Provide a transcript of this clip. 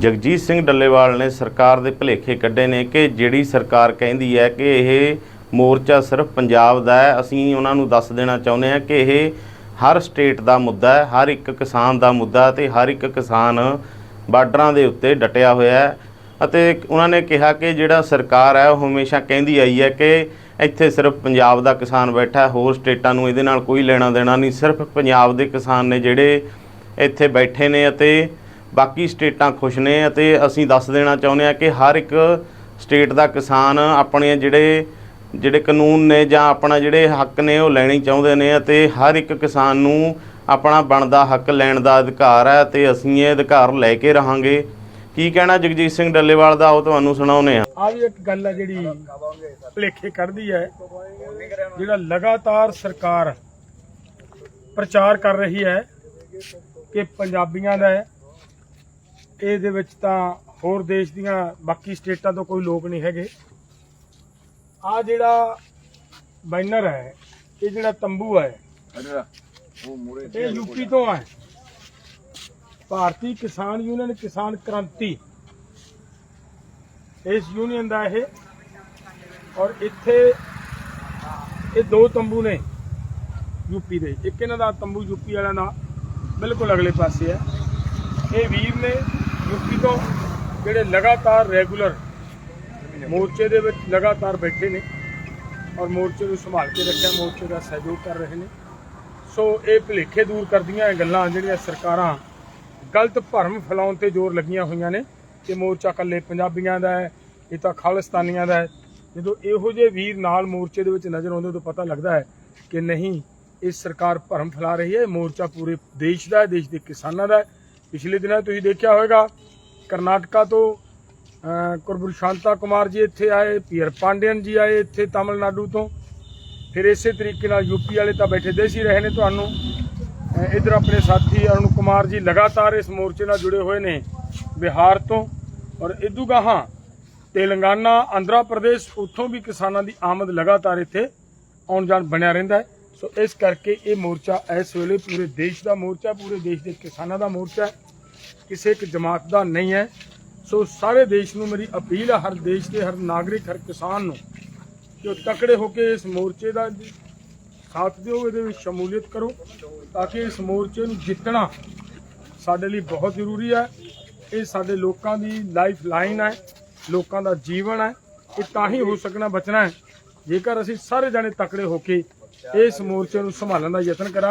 ਜਗਜੀਤ ਸਿੰਘ ਡੱਲੇਵਾਲ ਨੇ ਸਰਕਾਰ ਦੇ ਭਲੇਖੇ ਕੱਢੇ ਨੇ ਕਿ ਜਿਹੜੀ ਸਰਕਾਰ ਕਹਿੰਦੀ ਹੈ ਕਿ ਇਹ ਮੋਰਚਾ ਸਿਰਫ ਪੰਜਾਬ ਦਾ ਹੈ, ਅਸੀਂ ਉਹਨਾਂ ਨੂੰ ਦੱਸ ਦੇਣਾ ਚਾਹੁੰਦੇ ਹਾਂ ਕਿ ਇਹ ਹਰ ਸਟੇਟ ਦਾ ਮੁੱਦਾ ਹੈ, ਹਰ ਇੱਕ ਕਿਸਾਨ ਦਾ ਮੁੱਦਾ ਤੇ ਹਰ ਇੱਕ ਕਿਸਾਨ ਬਾਰਡਰਾਂ ਦੇ ਉੱਤੇ ਡਟਿਆ ਹੋਇਆ ਹੈ। ਅਤੇ ਉਹਨਾਂ ਨੇ ਕਿਹਾ ਕਿ ਜਿਹੜਾ ਸਰਕਾਰ ਹੈ, ਉਹ ਹਮੇਸ਼ਾ ਕਹਿੰਦੀ ਆਈ ਹੈ ਕਿ ਇੱਥੇ ਸਿਰਫ ਪੰਜਾਬ ਦਾ ਕਿਸਾਨ ਬੈਠਾ ਹੋਰ ਸਟੇਟਾਂ ਨੂੰ ਇਹਦੇ ਨਾਲ ਕੋਈ ਲੈਣਾ ਦੇਣਾ ਨਹੀਂ, ਸਿਰਫ ਪੰਜਾਬ ਦੇ ਕਿਸਾਨ ਨੇ ਜਿਹੜੇ ਇੱਥੇ ਬੈਠੇ ਨੇ ਅਤੇ ਬਾਕੀ ਸਟੇਟਾਂ ਖੁਸ਼ ਨੇ ਅਤੇ ਅਸੀਂ ਦੱਸ ਦੇਣਾ ਚਾਹੁੰਦੇ ਹਾਂ ਕਿ ਹਰ ਇੱਕ ਸਟੇਟ ਦਾ ਕਿਸਾਨ ਆਪਣੇ ਜਿਹੜੇ ਜਿਹੜੇ ਕਾਨੂੰਨ ਨੇ ਜਾਂ ਆਪਣਾ ਜਿਹੜੇ ਹੱਕ ਨੇ ਉਹ ਲੈਣੀ ਚਾਹੁੰਦੇ ਨੇ ਅਤੇ ਹਰ ਇੱਕ ਕਿਸਾਨ ਨੂੰ ਆਪਣਾ ਬਣਦਾ ਹੱਕ ਲੈਣ ਦਾ ਅਧਿਕਾਰ ਹੈ ਤੇ ਅਸੀਂ ਇਹ ਅਧਿਕਾਰ ਲੈ ਕੇ ਰਹਾਂਗੇ। ਕੀ ਕਹਿਣਾ ਜਗਜੀਤ ਸਿੰਘ ਡੱਲੇਵਾਲ ਦਾ? ਉਹ ਤੁਹਾਨੂੰ ਸੁਣਾਉਨੇ ਆ ਆ ਵੀ ਇੱਕ ਗੱਲ ਹੈ ਜਿਹੜੀ ਭਲੇਖੇ ਕੱਢਦੀ ਹੈ, ਜਿਹੜਾ ਲਗਾਤਾਰ ਸਰਕਾਰ ਪ੍ਰਚਾਰ ਕਰ ਰਹੀ ਹੈ ਕਿ ਪੰਜਾਬੀਆਂ ਦਾ ਇਹਦੇ ਵਿੱਚ ਤਾਂ ਹੋਰ ਦੇਸ਼ ਦੀਆਂ ਬਾਕੀ ਸਟੇਟਾਂ ਤੋਂ ਕੋਈ ਲੋਕ ਨਹੀਂ ਹੈਗੇ। ਆ ਜਿਹੜਾ ਬੈਨਰ ਹੈ ਇਹ ਜਿਹੜਾ ਤੰਬੂ ਹੈ ਇਹ ਯੂਪੀ ਤੋਂ ਹੈ। ਭਾਰਤੀ ਕਿਸਾਨ ਯੂਨੀਅਨ ਕਿਸਾਨ ਕ੍ਰਾਂਤੀ। ਇਸ ਯੂਨੀਅਨ ਦਾ ਇਹ। ਔਰ ਇੱਥੇ ਇਹ ਦੋ ਤੰਬੂ ਨੇ ਯੂਪੀ ਦੇ। ਇੱਕ ਇਹਨਾਂ ਦਾ ਤੰਬੂ ਯੂਪੀ ਵਾਲਿਆਂ ਦਾ ਬਿਲਕੁਲ ਅਗਲੇ ਪਾਸੇ ਹੈ। ਇਹ ਵੀਰ ਨੇ ਯੂਪੀ ਤੋਂ ਜਿਹੜੇ ਲਗਾਤਾਰ ਰੈਗੂਲਰ ਮੋਰਚੇ ਦੇ ਵਿੱਚ ਲਗਾਤਾਰ ਬੈਠੇ ਨੇ ਔਰ ਮੋਰਚੇ ਨੂੰ ਸੰਭਾਲ ਕੇ ਰੱਖਿਆ, ਮੋਰਚੇ ਦਾ ਸਹਿਯੋਗ ਕਰ ਰਹੇ ਨੇ। ਸੋ ਇਹ ਭੁਲੇਖੇ ਦੂਰ ਕਰਦੀਆਂ ਇਹ ਗੱਲਾਂ ਜਿਹੜੀਆਂ ਸਰਕਾਰਾਂ ਗਲਤ ਭਰਮ ਫੈਲਾਉਣ ਤੇ ਜ਼ੋਰ ਲੱਗੀਆਂ ਹੋਈਆਂ ਨੇ ਕਿ ਮੋਰਚਾ ਇਕੱਲੇ ਪੰਜਾਬੀਆਂ ਦਾ ਹੈ, ਇਹ ਤਾਂ ਖਾਲਿਸਤਾਨੀਆਂ ਦਾ ਹੈ। ਜਦੋਂ ਇਹੋ ਜਿਹੇ ਵੀਰ ਨਾਲ ਮੋਰਚੇ ਦੇ ਵਿੱਚ ਨਜ਼ਰ ਆਉਂਦੇ ਤਾਂ ਪਤਾ ਲੱਗਦਾ ਹੈ ਕਿ ਨਹੀਂ ਇਹ ਸਰਕਾਰ ਭਰਮ ਫੈਲਾ ਰਹੀ ਹੈ ਮੋਰਚਾ ਪੂਰੇ ਦੇਸ਼ ਦਾ ਹੈ, ਦੇਸ਼ ਦੇ ਕਿਸਾਨਾਂ ਦਾ ਹੈ। ਪਿਛਲੇ ਦਿਨਾਂ ਤੁਸੀਂ ਦੇਖਿਆ ਹੋਵੇਗਾ ਕਰਨਾਟਕਾ ਤੋਂ ਅਹ, ਕੁਰਬੁਰ ਸ਼ਾਂਤਾ ਕੁਮਾਰ ਜੀ ਇੱਥੇ ਆਏ ਪੀਅਰ ਪਾਂਡਿਅਨ ਜੀ ਆਏ ਇੱਥੇ ਤਾਮਿਲਨਾਡੂ ਤੋਂ। ਫਿਰ ਇਸੇ ਤਰੀਕੇ ਨਾਲ ਯੂਪੀ ਵਾਲੇ ਤਾਂ ਬੈਠੇ ਦੇਸ਼ ਹੀ ਰਹੇ ਨੇ ਤੁਹਾਨੂੰ। ਅਹ ਇੱਧਰ ਆਪਣੇ ਸਾਥੀ ਅਰੁਣ ਕੁਮਾਰ ਜੀ ਲਗਾਤਾਰ ਇਸ ਮੋਰਚੇ ਨਾਲ ਜੁੜੇ ਹੋਏ ਨੇ ਬਿਹਾਰ ਤੋਂ। ਔਰ ਇਦੂ ਗਾਹਾਂ ਤੇਲੰਗਾਨਾ ਆਂਧਰਾ ਪ੍ਰਦੇਸ਼ ਉੱਥੋਂ ਵੀ ਕਿਸਾਨਾਂ ਦੀ ਆਮਦ ਲਗਾਤਾਰ ਇੱਥੇ ਆਉਣ ਜਾਣ ਬਣਿਆ ਰਹਿੰਦਾ ਹੈ। ਸੋ ਇਸ ਕਰਕੇ ਇਹ ਮੋਰਚਾ ਇਸ ਵੇਲੇ ਪੂਰੇ ਦੇਸ਼ ਦਾ ਮੋਰਚਾ ਪੂਰੇ ਦੇਸ਼ ਦੇ ਕਿਸਾਨਾਂ ਦਾ ਮੋਰਚਾ ਕਿਸੇ ਇੱਕ ਜਮਾਤ ਦਾ ਨਹੀਂ ਹੈ। ਸੋ ਸਾਰੇ ਦੇਸ਼ ਨੂੰ ਮੇਰੀ ਅਪੀਲ ਹੈ, ਹਰ ਦੇਸ਼ ਦੇ ਹਰ ਨਾਗਰਿਕ, ਹਰ ਕਿਸਾਨ ਨੂੰ ਕਿ ਉਹ ਤਕੜੇ ਹੋ ਕੇ ਇਸ ਮੋਰਚੇ ਦਾ ਸਾਥ ਦਿਓ, ਇਹਦੇ ਵਿੱਚ ਸ਼ਮੂਲੀਅਤ ਕਰੋ ਤਾਂ ਕਿ ਇਸ ਮੋਰਚੇ ਨੂੰ ਜਿੱਤਣਾ ਸਾਡੇ ਲਈ ਬਹੁਤ ਜ਼ਰੂਰੀ ਹੈ। ਇਹ ਸਾਡੇ ਲੋਕਾਂ ਦੀ ਲਾਈਫ ਲਾਈਨ ਹੈ, ਲੋਕਾਂ ਦਾ ਜੀਵਨ ਹੈ। ਇਹ ਤਾਂ ਹੀ ਹੋ ਸਕਣਾ, ਬਚਣਾ ਹੈ। ਜੇਕਰ ਅਸੀਂ ਸਾਰੇ ਜਾਣੇ ਤਕੜੇ ਹੋ ਕੇ ਇਸ ਮੋਰਚੇ ਨੂੰ ਸੰਭਾਲਣ ਦਾ ਯਤਨ ਕਰਾਂਗੇ